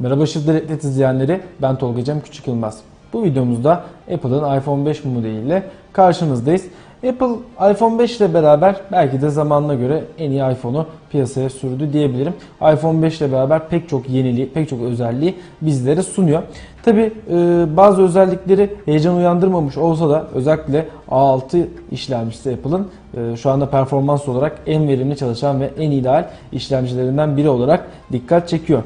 Merhaba Şiddet izleyenleri, ben Tolga Cem Küçük Yılmaz. Bu videomuzda Apple'ın iPhone 5 modeliyle karşınızdayız. Apple iPhone 5 ile beraber belki de zamanına göre en iyi iPhone'u piyasaya sürdü diyebilirim. iPhone 5 ile beraber pek çok yeniliği, pek çok özelliği bizlere sunuyor. Tabi bazı özellikleri heyecan uyandırmamış olsa da özellikle A6 işlemcisi Apple'ın e, şu anda performans olarak en verimli çalışan ve en ideal işlemcilerinden biri olarak dikkat çekiyor.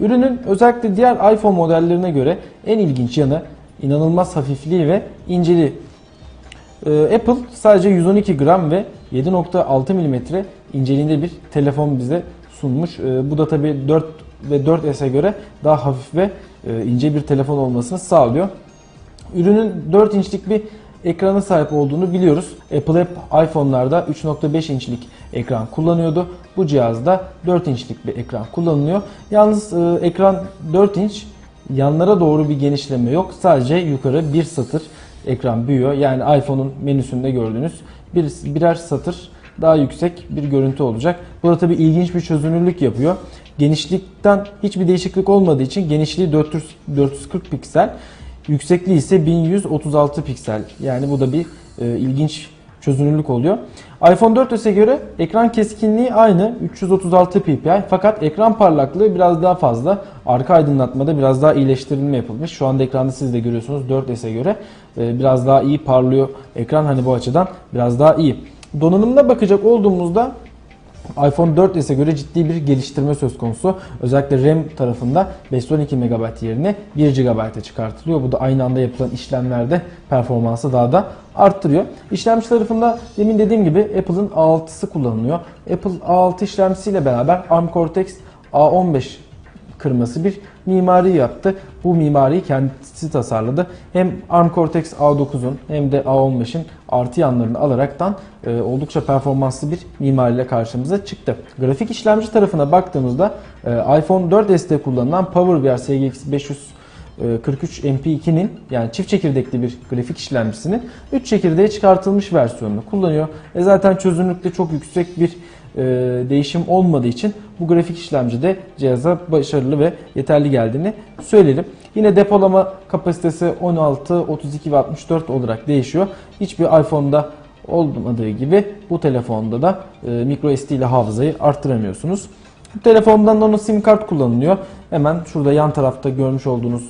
Ürünün özellikle diğer iPhone modellerine göre en ilginç yanı inanılmaz hafifliği ve inceliği. Ee, Apple sadece 112 gram ve 7.6 mm inceliğinde bir telefon bize sunmuş. Ee, Bu da tabi 4 ve 4S'e göre daha hafif ve e, ince bir telefon olmasını sağlıyor. Ürünün 4 inçlik bir ekrana sahip olduğunu biliyoruz. Apple hep iPhone'larda 3.5 inçlik ekran kullanıyordu. Bu cihazda 4 inçlik bir ekran kullanılıyor. Yalnız e, ekran 4 inç yanlara doğru bir genişleme yok. Sadece yukarı bir satır ekran büyüyor. Yani iPhone'un menüsünde gördüğünüz bir, birer satır daha yüksek bir görüntü olacak. Bu da tabii ilginç bir çözünürlük yapıyor. Genişlikten hiçbir değişiklik olmadığı için genişliği 400, 440 piksel, yüksekliği ise 1136 piksel. Yani bu da bir e, ilginç çözünürlük oluyor. iPhone 4s'e göre ekran keskinliği aynı 336 ppi fakat ekran parlaklığı biraz daha fazla. Arka aydınlatmada biraz daha iyileştirilme yapılmış. Şu anda ekranda siz de görüyorsunuz 4s'e göre e, biraz daha iyi parlıyor ekran hani bu açıdan biraz daha iyi. Donanımına bakacak olduğumuzda iPhone 4s'e göre ciddi bir geliştirme söz konusu. Özellikle RAM tarafında 512 MB yerine 1 GB'a çıkartılıyor. Bu da aynı anda yapılan işlemlerde performansı daha da arttırıyor. İşlemci tarafında demin dediğim gibi Apple'ın A6'sı kullanılıyor. Apple A6 işlemcisiyle beraber ARM Cortex A15 kırması bir mimari yaptı. Bu mimariyi kendisi tasarladı. Hem ARM Cortex A9'un hem de A15'in artı yanlarını alaraktan e, oldukça performanslı bir mimariyle karşımıza çıktı. Grafik işlemci tarafına baktığımızda e, iPhone 4s'te kullanılan PowerVR SGX 543 MP2'nin yani çift çekirdekli bir grafik işlemcisinin 3 çekirdeğe çıkartılmış versiyonunu kullanıyor. E zaten çözünürlükte çok yüksek bir e, değişim olmadığı için bu grafik işlemci de cihaza başarılı ve yeterli geldiğini söyleyelim. Yine depolama kapasitesi 16, 32 ve 64 olarak değişiyor. Hiçbir iPhone'da olmadığı gibi bu telefonda da e, micro SD ile hafızayı arttıramıyorsunuz. Bu telefondan nano sim kart kullanılıyor. Hemen şurada yan tarafta görmüş olduğunuz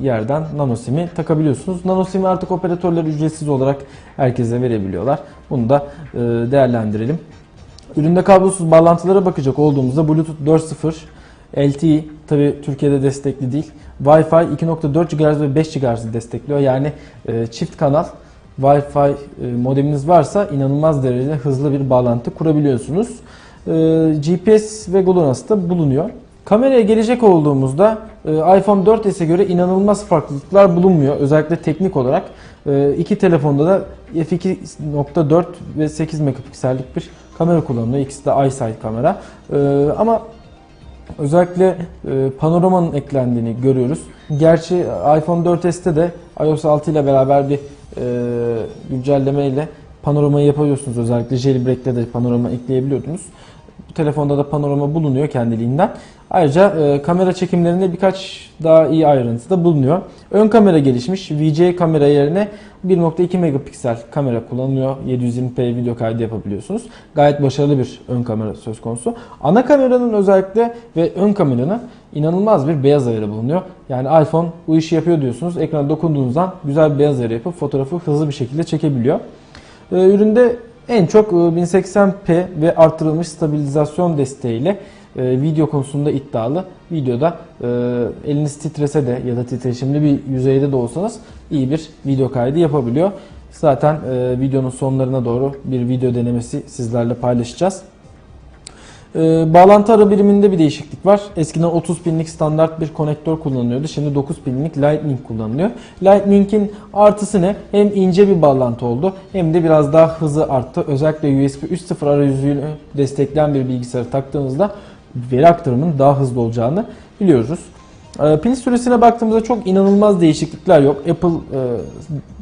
yerden nano sim'i takabiliyorsunuz. Nano sim'i artık operatörler ücretsiz olarak herkese verebiliyorlar. Bunu da e, değerlendirelim. Üründe kablosuz bağlantılara bakacak olduğumuzda Bluetooth 4.0 LTE tabi Türkiye'de destekli değil. Wi-Fi 2.4 GHz ve 5 GHz destekliyor. Yani e, çift kanal Wi-Fi e, modeminiz varsa inanılmaz derecede hızlı bir bağlantı kurabiliyorsunuz. E, GPS ve GLONASS da bulunuyor. Kameraya gelecek olduğumuzda e, iPhone 4s'e göre inanılmaz farklılıklar bulunmuyor. Özellikle teknik olarak. E, iki telefonda da f2.4 ve 8 megapiksellik bir kamera kullanılıyor. İkisi de iSight kamera. E, ama özellikle panoramanın eklendiğini görüyoruz. Gerçi iPhone 4s'te de iOS 6 ile beraber bir güncelleme ile panoramayı yapabiliyorsunuz. Özellikle jailbreak'te de panorama ekleyebiliyordunuz. Bu telefonda da panorama bulunuyor kendiliğinden. Ayrıca e, kamera çekimlerinde birkaç daha iyi ayrıntı da bulunuyor. Ön kamera gelişmiş. VJ kamera yerine 1.2 megapiksel kamera kullanılıyor. 720p video kaydı yapabiliyorsunuz. Gayet başarılı bir ön kamera söz konusu. Ana kameranın özellikle ve ön kameranın inanılmaz bir beyaz ayarı bulunuyor. Yani iPhone bu işi yapıyor diyorsunuz. Ekrana dokunduğunuzdan güzel bir beyaz ayarı yapıp fotoğrafı hızlı bir şekilde çekebiliyor. E, üründe en çok 1080p ve artırılmış stabilizasyon desteğiyle e, video konusunda iddialı. Videoda e, eliniz titrese de ya da titreşimli bir yüzeyde de olsanız iyi bir video kaydı yapabiliyor. Zaten e, videonun sonlarına doğru bir video denemesi sizlerle paylaşacağız. Ee, bağlantı ara biriminde bir değişiklik var. Eskiden 30 pinlik standart bir konektör kullanılıyordu. Şimdi 9 pinlik Lightning kullanılıyor. Lightning'in artısı ne? Hem ince bir bağlantı oldu hem de biraz daha hızı arttı. Özellikle USB 3.0 arayüzünü destekleyen bir bilgisayarı taktığınızda veri aktarımının daha hızlı olacağını biliyoruz. Ee, pil süresine baktığımızda çok inanılmaz değişiklikler yok. Apple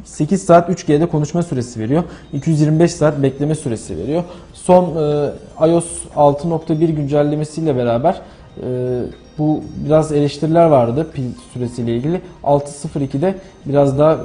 8 e, saat 3G'de konuşma süresi veriyor. 225 saat bekleme süresi veriyor. Son e, iOS 6.1 güncellemesiyle beraber e, bu biraz eleştiriler vardı pil süresiyle ilgili. 6.02'de biraz daha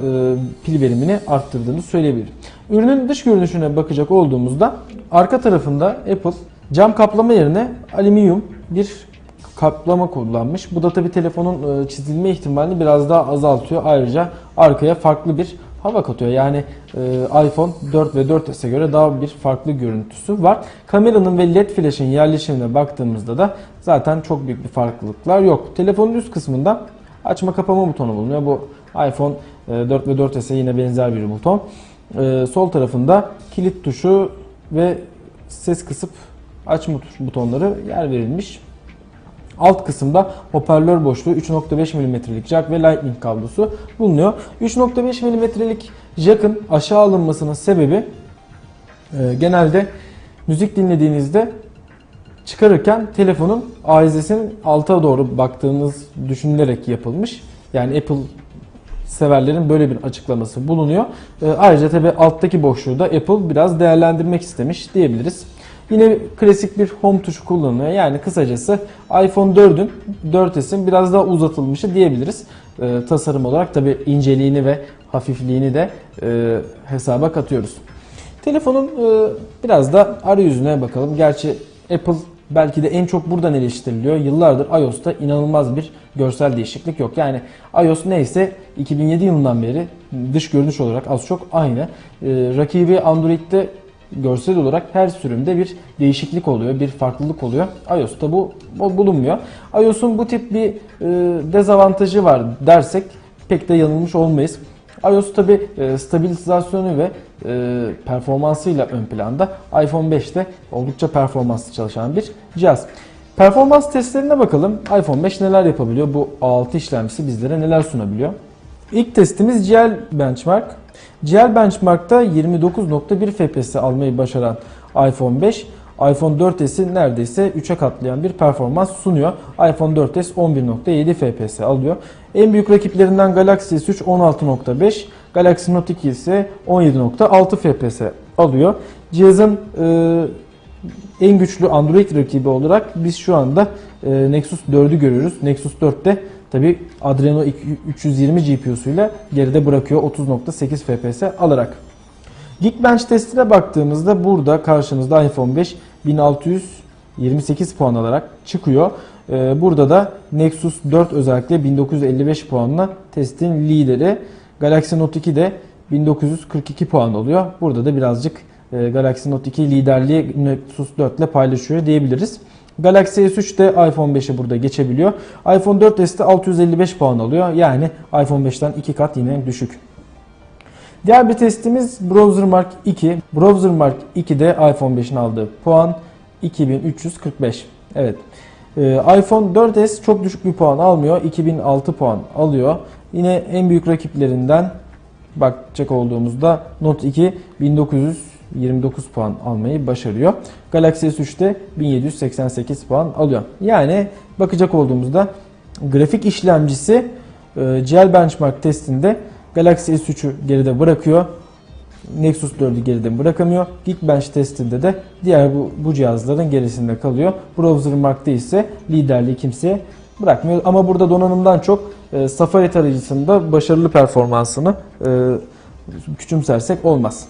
pil verimini arttırdığını söyleyebilirim. Ürünün dış görünüşüne bakacak olduğumuzda arka tarafında Apple cam kaplama yerine alüminyum bir kaplama kullanmış. Bu da tabi telefonun e, çizilme ihtimalini biraz daha azaltıyor. Ayrıca arkaya farklı bir hava katıyor. Yani e, iPhone 4 ve 4S'e göre daha bir farklı görüntüsü var. Kameranın ve LED flash'ın yerleşimine baktığımızda da zaten çok büyük bir farklılıklar yok. Telefonun üst kısmında açma kapama butonu bulunuyor. Bu iPhone e, 4 ve 4S'e yine benzer bir buton. E, sol tarafında kilit tuşu ve ses kısıp açma butonları yer verilmiş. Alt kısımda hoparlör boşluğu 3.5 mm'lik jack ve lightning kablosu bulunuyor. 3.5 mm'lik jack'ın aşağı alınmasının sebebi e, genelde müzik dinlediğinizde çıkarırken telefonun ahizesinin alta doğru baktığınız düşünülerek yapılmış. Yani Apple severlerin böyle bir açıklaması bulunuyor. E, ayrıca tabi alttaki boşluğu da Apple biraz değerlendirmek istemiş diyebiliriz. Yine klasik bir home tuşu kullanılıyor. Yani kısacası iPhone 4'ün 4S'in biraz daha uzatılmışı diyebiliriz. E, tasarım olarak tabi inceliğini ve hafifliğini de e, hesaba katıyoruz. Telefonun e, biraz da arayüzüne bakalım. Gerçi Apple belki de en çok buradan eleştiriliyor. Yıllardır iOS'ta inanılmaz bir görsel değişiklik yok. Yani iOS neyse 2007 yılından beri dış görünüş olarak az çok aynı. E, rakibi Android'de görsel olarak her sürümde bir değişiklik oluyor, bir farklılık oluyor. iOS'ta bu, bu bulunmuyor. iOS'un bu tip bir e, dezavantajı var dersek pek de yanılmış olmayız. iOS tabi e, stabilizasyonu ve e, performansıyla ön planda. iPhone 5'te oldukça performanslı çalışan bir cihaz. Performans testlerine bakalım. iPhone 5 neler yapabiliyor? Bu A6 işlemcisi bizlere neler sunabiliyor? İlk testimiz GL Benchmark. GL Benchmark'ta 29.1 FPS almayı başaran iPhone 5, iPhone 4s'i neredeyse 3'e katlayan bir performans sunuyor. iPhone 4s 11.7 FPS alıyor. En büyük rakiplerinden Galaxy S3 16.5, Galaxy Note 2 ise 17.6 FPS alıyor. Cihazın e, en güçlü Android rakibi olarak biz şu anda e, Nexus 4'ü görüyoruz. Nexus 4'te tabi Adreno 320 GPU'suyla geride bırakıyor 30.8 FPS alarak. Geekbench testine baktığımızda burada karşımızda iPhone 5 1628 puan alarak çıkıyor. Ee, burada da Nexus 4 özellikle 1955 puanla testin lideri. Galaxy Note 2 de 1942 puan oluyor. Burada da birazcık e, Galaxy Note 2 liderliği Nexus 4 ile paylaşıyor diyebiliriz. Galaxy S3 de iPhone 5'e burada geçebiliyor. iPhone 4s'te 655 puan alıyor. Yani iPhone 5'ten 2 kat yine düşük. Diğer bir testimiz Browser Mark 2. Browser Mark 2'de iPhone 5'in aldığı puan 2345. Evet. Ee, iPhone 4s çok düşük bir puan almıyor. 2006 puan alıyor. Yine en büyük rakiplerinden bakacak olduğumuzda Note 2 1929 puan almayı başarıyor. Galaxy S3'te 1788 puan alıyor. Yani bakacak olduğumuzda grafik işlemcisi e, GL Benchmark testinde Galaxy S3'ü geride bırakıyor. Nexus 4'ü geride bırakamıyor. Geekbench testinde de diğer bu, bu cihazların gerisinde kalıyor. Browser Mark'ta ise liderliği kimseye bırakmıyor. Ama burada donanımdan çok e, Safari tarayıcısında başarılı performansını e, küçümsersek olmaz.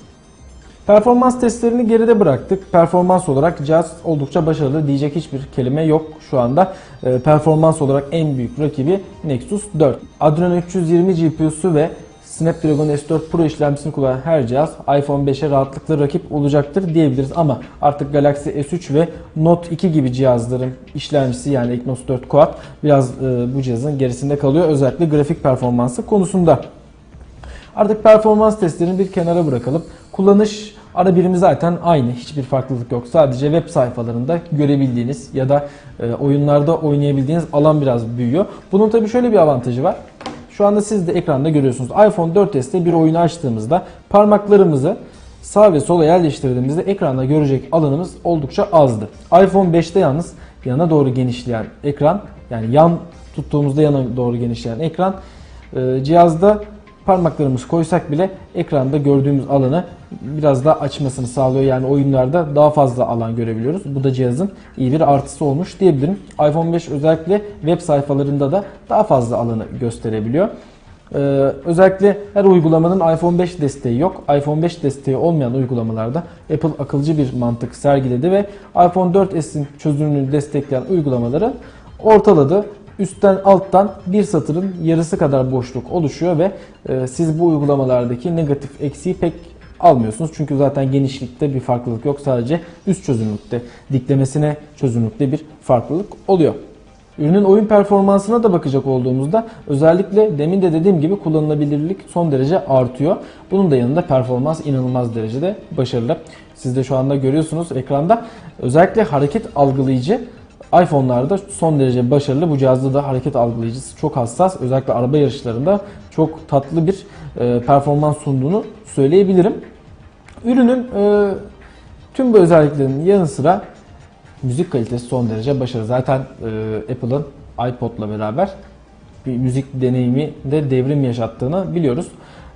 Performans testlerini geride bıraktık. Performans olarak cihaz oldukça başarılı diyecek hiçbir kelime yok şu anda. E, performans olarak en büyük rakibi Nexus 4. Adreno 320 GPU'su ve Snapdragon S4 Pro işlemcisini kullanan her cihaz iPhone 5'e rahatlıkla rakip olacaktır diyebiliriz ama artık Galaxy S3 ve Note 2 gibi cihazların işlemcisi yani Exynos 4 Quad biraz e, bu cihazın gerisinde kalıyor özellikle grafik performansı konusunda. Artık performans testlerini bir kenara bırakalım. Kullanış ara birimi zaten aynı. Hiçbir farklılık yok. Sadece web sayfalarında görebildiğiniz ya da e, oyunlarda oynayabildiğiniz alan biraz büyüyor. Bunun tabii şöyle bir avantajı var. Şu anda siz de ekranda görüyorsunuz. iPhone 4s'te bir oyunu açtığımızda parmaklarımızı sağ ve sola yerleştirdiğimizde ekranda görecek alanımız oldukça azdı. iPhone 5'te yalnız yana doğru genişleyen ekran yani yan tuttuğumuzda yana doğru genişleyen ekran e, cihazda parmaklarımızı koysak bile ekranda gördüğümüz alanı biraz daha açmasını sağlıyor. Yani oyunlarda daha fazla alan görebiliyoruz. Bu da cihazın iyi bir artısı olmuş diyebilirim. iPhone 5 özellikle web sayfalarında da daha fazla alanı gösterebiliyor. Ee, özellikle her uygulamanın iPhone 5 desteği yok. iPhone 5 desteği olmayan uygulamalarda Apple akılcı bir mantık sergiledi ve iPhone 4s'in çözünürlüğünü destekleyen uygulamaları ortaladı. Üstten alttan bir satırın yarısı kadar boşluk oluşuyor ve e, siz bu uygulamalardaki negatif eksiği pek almıyorsunuz. Çünkü zaten genişlikte bir farklılık yok. Sadece üst çözünürlükte, diklemesine çözünürlükte bir farklılık oluyor. Ürünün oyun performansına da bakacak olduğumuzda özellikle demin de dediğim gibi kullanılabilirlik son derece artıyor. Bunun da yanında performans inanılmaz derecede başarılı. Siz de şu anda görüyorsunuz ekranda özellikle hareket algılayıcı iPhone'larda son derece başarılı. Bu cihazda da hareket algılayıcısı çok hassas. Özellikle araba yarışlarında çok tatlı bir e, performans sunduğunu söyleyebilirim. Ürünün e, tüm bu özelliklerinin yanı sıra müzik kalitesi son derece başarılı. Zaten e, Apple'ın iPod'la beraber bir müzik deneyimi de devrim yaşattığını biliyoruz.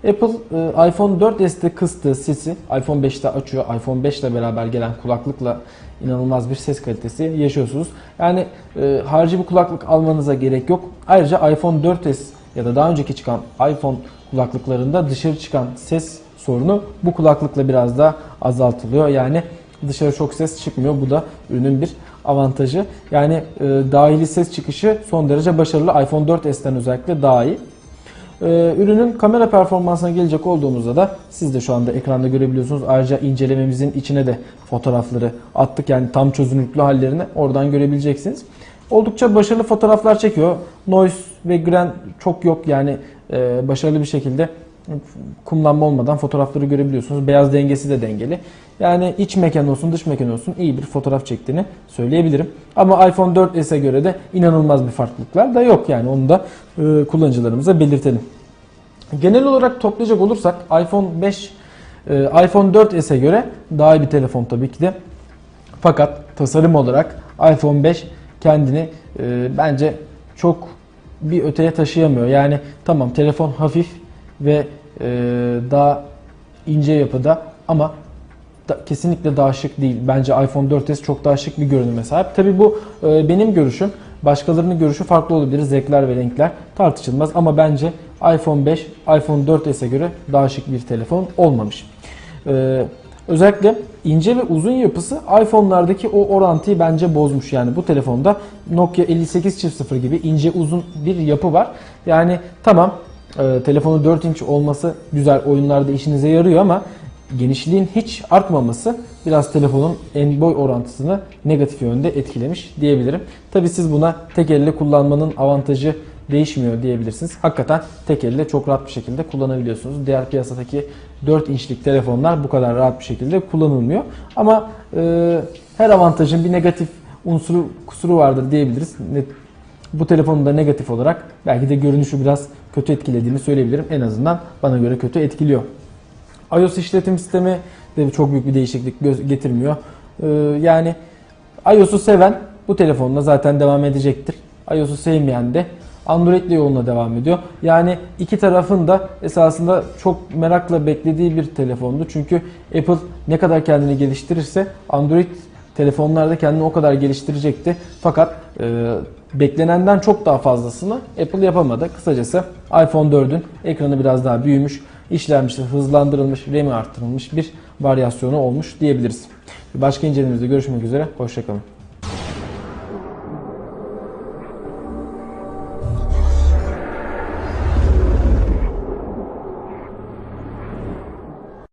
Apple e, iPhone 4s'te kıstığı sesi iPhone 5'te açıyor. iPhone 5 ile beraber gelen kulaklıkla inanılmaz bir ses kalitesi yaşıyorsunuz. Yani e, harici bir kulaklık almanıza gerek yok. Ayrıca iPhone 4s ya da daha önceki çıkan iPhone kulaklıklarında dışarı çıkan ses sorunu bu kulaklıkla biraz daha azaltılıyor. Yani dışarı çok ses çıkmıyor. Bu da ürünün bir avantajı. Yani e, dahili ses çıkışı son derece başarılı. iPhone 4s'ten özellikle daha iyi. E, ürünün kamera performansına gelecek olduğumuzda da siz de şu anda ekranda görebiliyorsunuz. Ayrıca incelememizin içine de fotoğrafları attık. Yani tam çözünürlüklü hallerini oradan görebileceksiniz. Oldukça başarılı fotoğraflar çekiyor. Noise ve grain çok yok. Yani e, başarılı bir şekilde kumlanma olmadan fotoğrafları görebiliyorsunuz. Beyaz dengesi de dengeli. Yani iç mekan olsun dış mekan olsun iyi bir fotoğraf çektiğini söyleyebilirim. Ama iPhone 4s'e göre de inanılmaz bir farklılıklar da yok yani onu da e, kullanıcılarımıza belirtelim. Genel olarak toplayacak olursak iPhone 5 e, iPhone 4s'e göre daha iyi bir telefon tabii ki de. Fakat tasarım olarak iPhone 5 kendini e, bence çok bir öteye taşıyamıyor. Yani tamam telefon hafif ve e, daha ince yapıda ama da, kesinlikle daha şık değil. Bence iPhone 4s çok daha şık bir görünüme sahip. Tabi bu e, benim görüşüm. Başkalarının görüşü farklı olabilir. Zevkler ve renkler tartışılmaz. Ama bence iPhone 5, iPhone 4s'e göre daha şık bir telefon olmamış. E, özellikle ince ve uzun yapısı iPhone'lardaki o orantıyı bence bozmuş. Yani bu telefonda Nokia 5800 gibi ince uzun bir yapı var. Yani tamam e, telefonu 4 inç olması güzel oyunlarda işinize yarıyor ama genişliğin hiç artmaması biraz telefonun en boy orantısını negatif yönde etkilemiş diyebilirim. Tabi siz buna tek elle kullanmanın avantajı değişmiyor diyebilirsiniz. Hakikaten tek elle çok rahat bir şekilde kullanabiliyorsunuz. Diğer piyasadaki 4 inçlik telefonlar bu kadar rahat bir şekilde kullanılmıyor. Ama e, her avantajın bir negatif unsuru kusuru vardır diyebiliriz. Bu telefonun da negatif olarak belki de görünüşü biraz kötü etkilediğini söyleyebilirim. En azından bana göre kötü etkiliyor iOS işletim sistemi de çok büyük bir değişiklik getirmiyor. Ee, yani iOS'u seven bu telefonla zaten devam edecektir. iOS'u sevmeyen de Android ile yoluna devam ediyor. Yani iki tarafın da esasında çok merakla beklediği bir telefondu. Çünkü Apple ne kadar kendini geliştirirse Android telefonlarda kendini o kadar geliştirecekti. Fakat e, beklenenden çok daha fazlasını Apple yapamadı. Kısacası iPhone 4'ün ekranı biraz daha büyümüş işlenmiş, hızlandırılmış, RAM'i arttırılmış bir varyasyonu olmuş diyebiliriz. Başka incelememizde görüşmek üzere. Hoşçakalın.